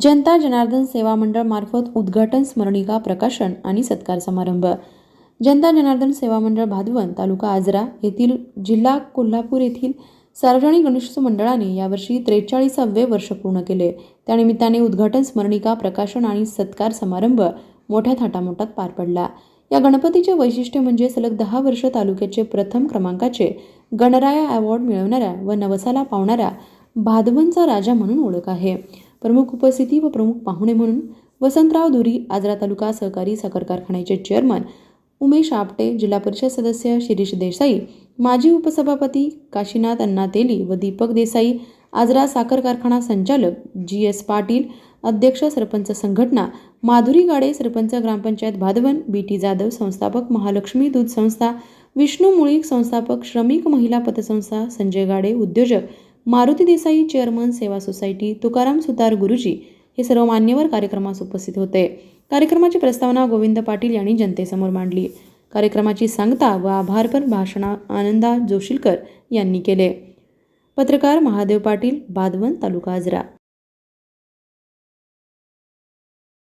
जनता जनार्दन सेवा मंडळ मार्फत उद्घाटन स्मरणिका प्रकाशन आणि सत्कार समारंभ. जनता जनार्दन सेवा मंडळ भादवन तालुका आजरा येथील जिल्हा कोल्हापूर येथील सार्वजनिक गणेशोत्सव मंडळाने यावर्षी त्रेचाळीसावे वर्ष पूर्ण केले. त्यानिमित्ताने उद्घाटन स्मरणिका प्रकाशन आणि सत्कार समारंभ मोठ्या थाटामाटात पार पडला. या गणपतीचे वैशिष्ट्य म्हणजे सलग दहा वर्ष तालुक्याचे प्रथम क्रमांकाचे गणराया अवॉर्ड मिळवणाऱ्या व नवसाला पावणाऱ्या भादवनचा राजा म्हणून ओळख आहे. प्रमुख उपस्थिती व प्रमुख पाहुणे म्हणून वसंतराव धुरी आजरा तालुका सहकारी साखर कारखान्याचे चेअरमन उमेश आपटे जिल्हा परिषद सदस्य शिरीष देसाई माजी उपसभापती काशीनाथ अण्णा तेली व दीपक देसाई आजरा साखर कारखाना संचालक जी एस पाटील अध्यक्ष सरपंच संघटना माधुरी गाडे सरपंच ग्रामपंचायत भादवन बी टी जाधव संस्थापक महालक्ष्मी दूध संस्था विष्णू मुळीक संस्थापक श्रमिक महिला पतसंस्था संजय गाडे उद्योजक मारुती देसाई चेअरमन सेवा सोसायटी तुकाराम सुतार गुरुजी हे सर्व मान्यवर कार्यक्रमास उपस्थित होते. कार्यक्रमाची प्रस्तावना गोविंद पाटील यांनी जनतेसमोर मांडली. कार्यक्रमाची सांगता व आभारपर भाषणा आनंदा जोशीलकर यांनी केले. पत्रकार महादेव पाटील बादवन तालुका आजरा.